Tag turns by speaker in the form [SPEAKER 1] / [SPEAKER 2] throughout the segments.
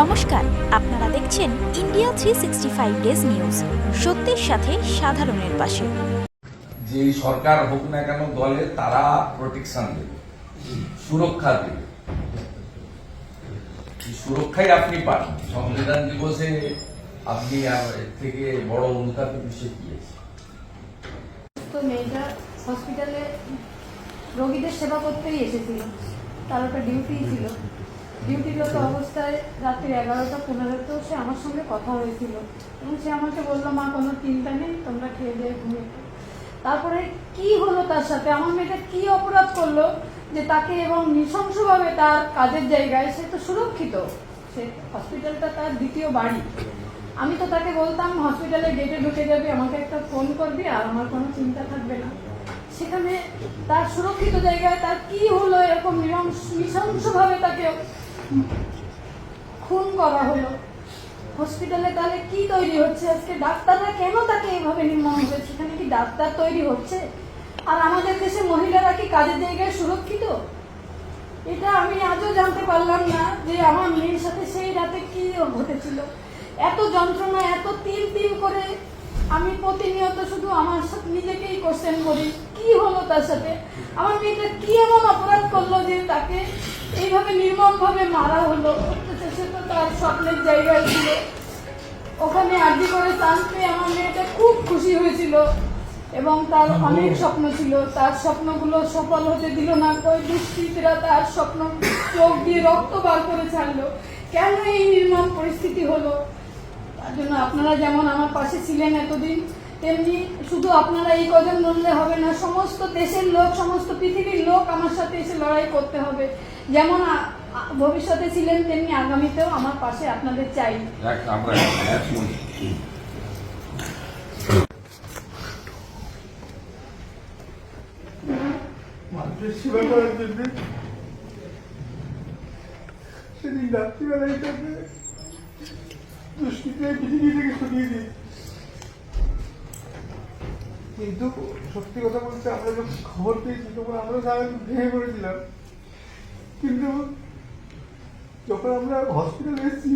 [SPEAKER 1] নমস্কার আপনারা দেখছেন India three sixty five days news সত্যের সাথে সাধারণের পাশে।
[SPEAKER 2] যে সরকার হোক না কেন দলে তারা প্রোটেকশন দেবে সুরক্ষা দেবে। সুরক্ষাই আপনি পান। সংবিধান দিবসে আপনি আর থেকে বড় অনুতাপের বিষয় কি আছে?
[SPEAKER 3] তো মেয়েটা হসপিটালে রোগীদের সেবা করতেই এসেছিল। তার একটা ডিউটি ছিল। ডিউটিরত অবস্থায় রাত্রি এগারোটা, পনেরোতেও সে আমার সঙ্গে কথা হয়েছিল। এবং সে আমাকে বলল, মা, কোনো চিন্তা নেই, তোমরা খেয়ে দিয়ে ঘুমিয়ে তারপরে কি হলো তার সাথে? আমার মেয়েটা কি অপরাধ করল যে তাকে এবং নৃশংসভাবে তার কাজের জায়গায় সে তো সুরক্ষিত। সে হসপিটালটা তার দ্বিতীয় বাড়ি। আমি তো তাকে বলতাম হসপিটালে গেটে ঢুকে যাবি, আমাকে একটা ফোন করবি, আর আমার কোনো চিন্তা থাকবে না। সেখানে তার সুরক্ষিত জায়গায় তার কি হলো, এরকম নৃশংস- নৃশংসভাবে তাকে খুন করা হলো। হসপিটালে তাহলে কি তৈরি হচ্ছে? আজকে ডাক্তাররা কেন তাকে এইভাবে নির্মম হবে সেখানে কি ডাক্তার তৈরি হচ্ছে? আর আমাদের দেশে মহিলারা কি কাজের জায়গায় সুরক্ষিত? এটা আমি আজও জানতে পারলাম না যে আমার মেয়ের সাথে সেই রাতে কি ঘটেছিল। এত যন্ত্রণা, এত তিল তিল করে আমি প্রতিনিয়ত শুধু আমার সাথে নিজেকেই কোশ্চেন করি কি হলো তার সাথে? আমার মেয়েটা কি এমন অপরাধ করল যে তাকে এইভাবে নির্মমভাবে মারা হলো? সে তো তার স্বপ্নের জায়গায় ছিল। ওখানে আর্জি করে চান্স পেয়ে আমার মেয়েটা খুব খুশি হয়েছিল এবং তার অনেক স্বপ্ন ছিল। তার স্বপ্নগুলো সফল হতে দিল না। ওই দুষ্কৃতীরা তার স্বপ্ন চোখ দিয়ে রক্ত বার করে ছাড়লো। কেন এই নির্মম পরিস্থিতি হলো? জন্য আপনারা যেমন আমার পাশে ছিলেন এতদিন তেমনি শুধু আপনারা এই কজন লড়লে হবে না সমস্ত দেশের লোক সমস্ত পৃথিবীর লোক আমার সাথে এসে লড়াই করতে হবে। যেমন ভবিষ্যতে ছিলেন তেমনি আগামীতেও আমার পাশে আপনাদের চাই।
[SPEAKER 4] সেবা করার জন্য সেদিন রাত্রিবেলায় দুষ্কৃতীরা থেকে সরিয়ে কিন্তু সত্যি কথা বলতে আমরা যখন খবর পেয়েছি, তখন আমরা সারা ভেঙে পড়েছিলাম। কিন্তু যখন আমরা হসপিটালে এসেছি,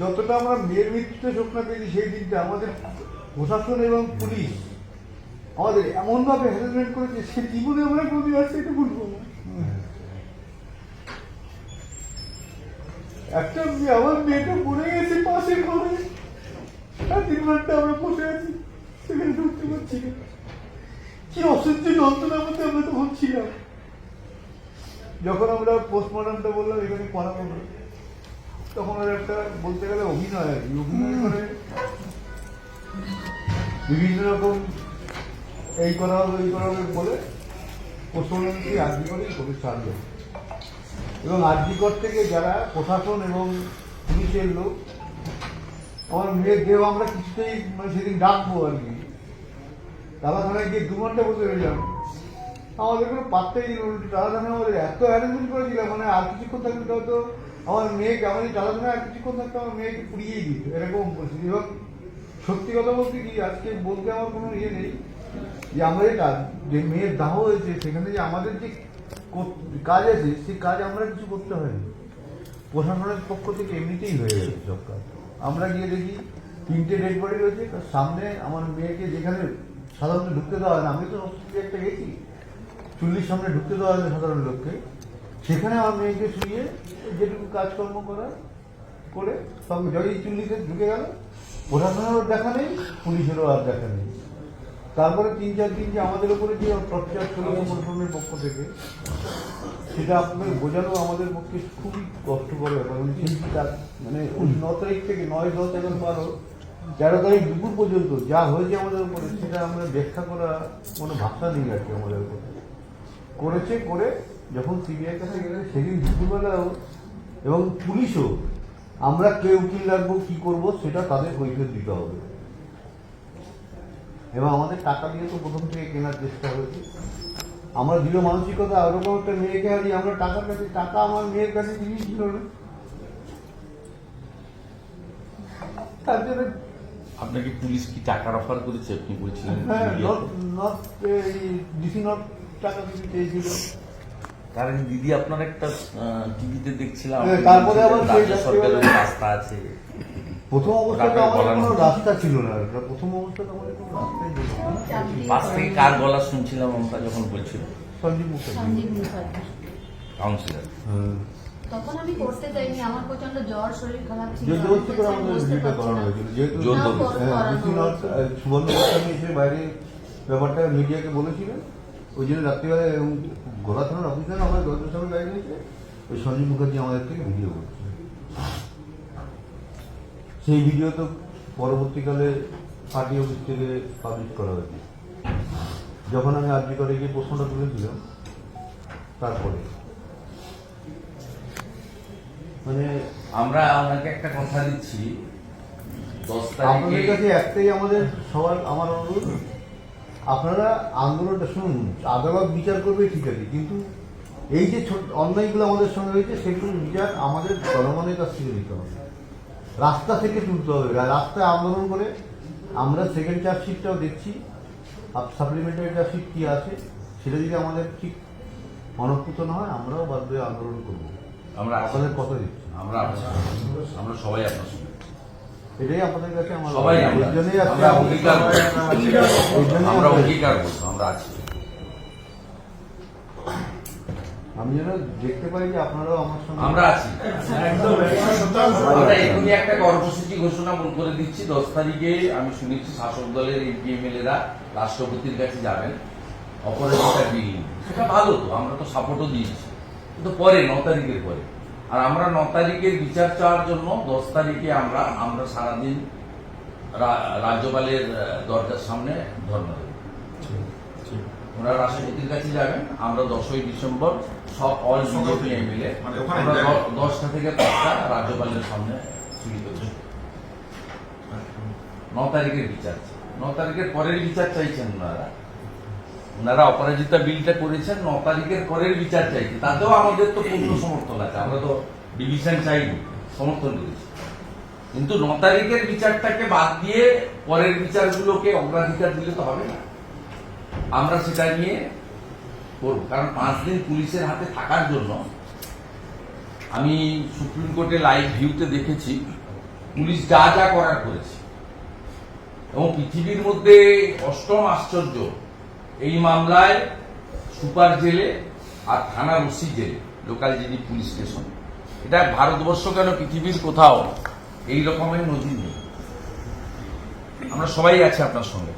[SPEAKER 4] যতটা আমরা মেয়ের মৃত্যুতে শোক না পেয়েছি, সেই দিনটা আমাদের প্রশাসন এবং পুলিশ আমাদের এমন ভাবে হ্যারাসমেন্ট করেছে, সে জীবনে আমরা কোনদিন আর সেটা ভুলবো না। একটা আমার মেয়েটা পড়ে গেছে, পাশের ঘরে। তিন ঘণ্টা আমরা বসে আছি, সেখানে ঢুকতে পারছি না। কি অসহ্য যন্ত্রণার মধ্যে আমরা তখন ছিলাম যখন আমরা পোস্টমর্টমটা বললাম, এখানে করাবো না তখন ওর একটা বলতে গেলে অভিনয় আর কি, অভিনয় করে বিভিন্ন রকম এই করা হবে এই করা হবে বলে পশুমন্ত্রী আর্জি করেই কবি ছাড়বে এবং আর্জিকর থেকে যারা প্রশাসন এবং পুলিশের লোক, আমার মেয়ের দেহ আমরা কিছুতেই মানে সেদিন ডাকবো আর কি। দাদাখানায় গিয়ে দু ঘণ্টা বসে রইলাম। আমাদের কোনো পাত্তাই দিল উল্টো দাদাখানা আমাদের এত অ্যারেঞ্জমেন্ট করেছিলাম মানে আর কিছুক্ষণ থাকলে তো হয়তো আমার মেয়েকে আমাদের দাদাখানা আর কিছুক্ষণ থাকতে আমার মেয়েকে পুড়িয়েই দিত, এরকম পরিস্থিতি। এবং সত্যি কথা বলতে কি, আজকে বলতে আমার কোনো ইয়ে নেই যে আমাদের যে মেয়ের দাহ হয়েছে, সেখানে যে আমাদের যে কাজ আছে, সেই কাজ আমরা কিছু করতে হয়নি। প্রশাসনের পক্ষ থেকে এমনিতেই হয়ে গেছে সব কাজ। আমরা গিয়ে দেখি তিনটে ডেড বডি রয়েছে তার সামনে আমার মেয়েকে যেখানে সাধারণত ঢুকতে দেওয়া হয় না, আমি তো হসপিটালে একটা গেছি, চুল্লির সামনে ঢুকতে দেওয়া হয় না সাধারণ লোককে। সেখানে আমার মেয়েকে শুয়ে যেটুকু কাজকর্ম করা করে সব জয়ী চুল্লিতে ঢুকে গেল, প্রশাসনেরও দেখা নেই, পুলিশেরও আর দেখা নেই। তারপরে তিন চার দিন যে আমাদের উপরে যে টর্চার ছিল প্রশাসনের পক্ষ থেকে সেটা আপনাদের বোঝানো আমাদের পক্ষে খুবই কষ্টকর ব্যাপার। মানে মানে ন তারিখ থেকে নয় দশ এগারো বারো তেরো তারিখ দুপুর পর্যন্ত যা হয়েছে আমাদের উপরে সেটা আমরা ব্যাখ্যা করা কোনো ভাষা নেই আর কি আমাদের উপরে। করেছে করে যখন সিবিআই কাছে গেলে সেদিন দুপুরবেলাও এবং পুলিশও আমরা কে উকিল রাখব কী করব সেটা তাদের কৈফিয়ত দিতে হবে। এবং আমাদের টাকা দিয়ে তো প্রথম থেকে কেনার চেষ্টা হয়েছে। আমরা দৃঢ় মানসিকতা ওরকম একটা মেয়েকে হারিয়ে আমরা টাকার কাছে টাকা আমার মেয়ের কাছে জিনিস ছিল না। তার জন্য
[SPEAKER 2] আপনাকে পুলিশ কি টাকার অফার করেছে? আপনি বলছিলেন
[SPEAKER 4] হ্যাঁ নর্থ ডিসি নর্থ টাকা কিছু চেয়েছিল।
[SPEAKER 2] কারণ দিদি আপনার একটা টিভিতে দেখছিলাম।
[SPEAKER 4] হ্যাঁ, তারপরে আবার
[SPEAKER 2] রাজ্য সরকারের রাস্তা আছে।
[SPEAKER 4] প্রথম অবস্থাতে আমাদের কোনো রাস্তা ছিল না। প্রথম অবস্থাতে আমাদের কোনো রাস্তাই ছিল না।
[SPEAKER 2] পাশ থেকে কার গলা শুনছিলাম আমরা যখন বলছিল?
[SPEAKER 4] সঞ্জীব মুখার্জি।
[SPEAKER 5] সঞ্জীব মুখার্জি।
[SPEAKER 2] কাউন্সিলর
[SPEAKER 4] হ্যাঁ।
[SPEAKER 5] তখন আমি করতে চাইনি আমার প্রচণ্ড জ্বর শরীর খারাপ ছিল
[SPEAKER 4] যুদ্ধবস্তি করে আমাদের ভিডিওটা করানো হয়েছিল। যেহেতু হ্যাঁ, গোস্বামী এসে বাইরে ব্যাপারটা মিডিয়াকে বলেছিলেন। ওই জন্য রাত্রিবেলা এবং গোলা থানার অফিসার আমরা দলের সঙ্গে গাড়ি নিয়েছে ওই সঞ্জীব মুখার্জি আমাদের থেকে ভিডিও করছে। সেই ভিডিও তো পরবর্তীকালে পার্টি অফিস থেকে পাবলিশ করা হয়েছে। যখন আমি আর্জি করে গিয়ে প্রশ্নটা তুলেছিলাম তারপরে। মানে
[SPEAKER 2] আমরা ওনাকে একটা কথা দিচ্ছি
[SPEAKER 4] আপনাদের কাছে একটাই আমাদের সবার আমার অনুরোধ আপনারা আন্দোলনটা শুনুন আদালত বিচার করবে ঠিক আছে কিন্তু এই যে অন্যায়গুলো আমাদের সঙ্গে হয়েছে সেগুলোর বিচার আমাদের জনগণের কাছ থেকে নিতে হবে। রাস্তা থেকে তুলতে হবে। রাস্তায় আন্দোলন করে আমরা সেকেন্ড চার্জশিটটাও দেখছি। সাপ্লিমেন্টারি চার্জশিট কী আছে সেটা যদি আমাদের ঠিক মনঃপুত না হয় আমরাও বাধ্য হয়ে আন্দোলন করব।
[SPEAKER 2] আমরা।
[SPEAKER 4] আপনাদের কথা দিচ্ছি
[SPEAKER 2] আমরা। আমরা সবাই আপনার সঙ্গে।
[SPEAKER 4] এটাই আপনাদের কাছে আমার
[SPEAKER 2] সবাই আমরা অঙ্গীকার। আমরা অঙ্গীকার আমরা আছি।
[SPEAKER 4] আমি যেন দেখতে পাই যে আপনারাও আমার সঙ্গে
[SPEAKER 2] আমরা আছি। আমরা এখনই একটা কর্মসূচি ঘোষণা করে দিচ্ছি। দশ তারিখে আমি শুনেছি শাসক দলের এমপি এমএলএরা রাষ্ট্রপতির কাছে যাবেন। অপরাজিতা বিল। সেটা ভালো তো আমরা তো সাপোর্টও দিয়েছি। কিন্তু পরে ন তারিখের পরে। আর আমরা ন তারিখের বিচার চাওয়ার জন্য দশ তারিখে আমরা আমরা সারাদিন রা- রাজ্যপালের দরজার সামনে ধর্ণা দেব। ওনারা রাষ্ট্রপতির কাছে যাবেন। আমরা দশই ডিসেম্বর সব অল বিজেপি এমএলএ আমরা দশটা থেকে পাঁচটা রাজ্যপালের সামনে চুরি করছি ন তারিখের বিচার ন তারিখের পরের বিচার চাইছেন ওনারা। ওনারা অপরাজিতা বিলটা করেছেন ন তারিখের পরের বিচার চাইছে। তাতেও আমাদের তো পূর্ণ সমর্থন আছে। আমরা তো ডিভিশন চাইনি সমর্থন করেছি। কিন্তু ন তারিখের বিচারটাকে বাদ দিয়ে পরের বিচারগুলোকে অগ্রাধিকার দিলে তো হবে না। আমরা সেটা নিয়ে করব। কারণ পাঁচ দিন পুলিশের হাতে থাকার জন্য আমি সুপ্রিম কোর্টে লাইভ ভিউতে দেখেছি, পুলিশ যা যা করার করেছে। এবং পৃথিবীর মধ্যে অষ্টম আশ্চর্য, এই মামলায় সুপার জেলে আর থানা ওসি জেলে, লোকাল জিডি পুলিশ স্টেশন। এটা ভারতবর্ষ কেন পৃথিবীর কোথাও এই রকমের নজির নেই? আমরা সবাই আছি আপনার সঙ্গে।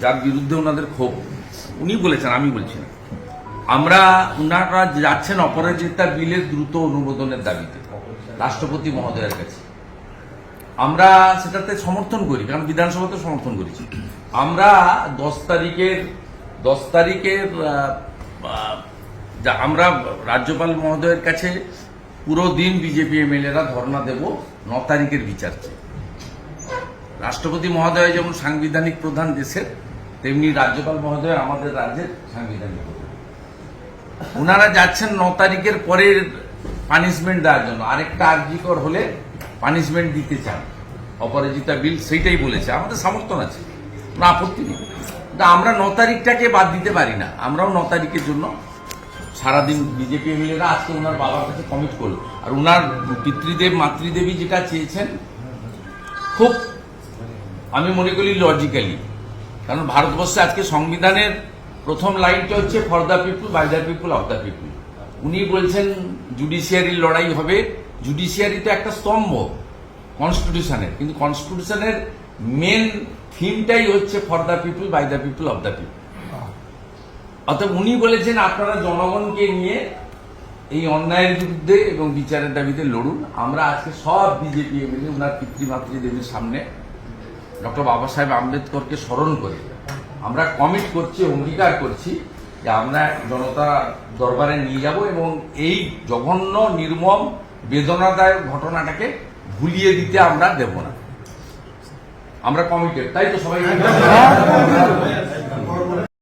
[SPEAKER 2] যার বিরুদ্ধে ওনাদের ক্ষোভ। উনি বলেছেন, আমি বলছি না। আমরা ওনারা যাচ্ছেন অপরাজিতা বিলের দ্রুত অনুমোদনের দাবিতে, রাষ্ট্রপতি মহোদয়ের কাছে। আমরা সেটাতে সমর্থন করি, কারণ বিধানসভাতে সমর্থন করেছি। আমরা দশ তারিখের দশ তারিখের আমরা রাজ্যপাল মহোদয়ের কাছে পুরো দিন বিজেপি এমএলএরা ধর্ণা দেব ন তারিখের বিচার রাষ্ট্রপতি মহোদয় যেমন সাংবিধানিক প্রধান দেশের তেমনি রাজ্যপাল মহোদয় আমাদের রাজ্যের সাংবিধানিক ওনারা যাচ্ছেন ন তারিখের পরের পানিশমেন্ট দেওয়ার জন্য। আরেকটা আর্জিকর হলে পানিশমেন্ট দিতে চান। অপরাজিতা বিল সেইটাই বলেছে। আমাদের সমর্থন আছে। না আপত্তি নেই। কিন্তু আমরা ন তারিখটাকে বাদ দিতে পারি না। আমরাও ন তারিখের জন্য সারাদিন বিজেপি এমএলএরা আজকে ওনার বাবার কাছে কমিট করল। আর ওনার পিতৃদেব মাতৃদেবী যেটা চেয়েছেন, খুব আমি মনে করি লজিক্যালি কারণ ভারতবর্ষে আজকে সংবিধানের প্রথম লাইনটা হচ্ছে for the people by the people of the people উনি বলছেন জুডিশিয়ারির লড়াই হবে। জুডিশিয়ারি তো একটা স্তম্ভ কনস্টিটিউশনের কিন্তু কনস্টিটিউশনের মেন থিমটাই হচ্ছে for the people by the people of the people অর্থাৎ উনি বলেছেন, আপনারা জনগণকে নিয়ে এই অন্যায়ের বিরুদ্ধে এবং বিচারের দাবিতে লড়ুন। আমরা আজকে সব বিজেপি এমএলএ ওনার পিতৃমাতৃ দেবীর সামনে ডক্টর বাবা সাহেব আম্বেদকরকে স্মরণ করে আমরা কমিট করছি, অঙ্গীকার করছি যে আমরা জনতা দরবারে নিয়ে যাব এবং এই জঘন্য, নির্মম, বেদনাদায়ক ঘটনাটাকে ভুলিয়ে দিতে আমরা দেব না। আমরা কমিটেড তাই তো সবাই?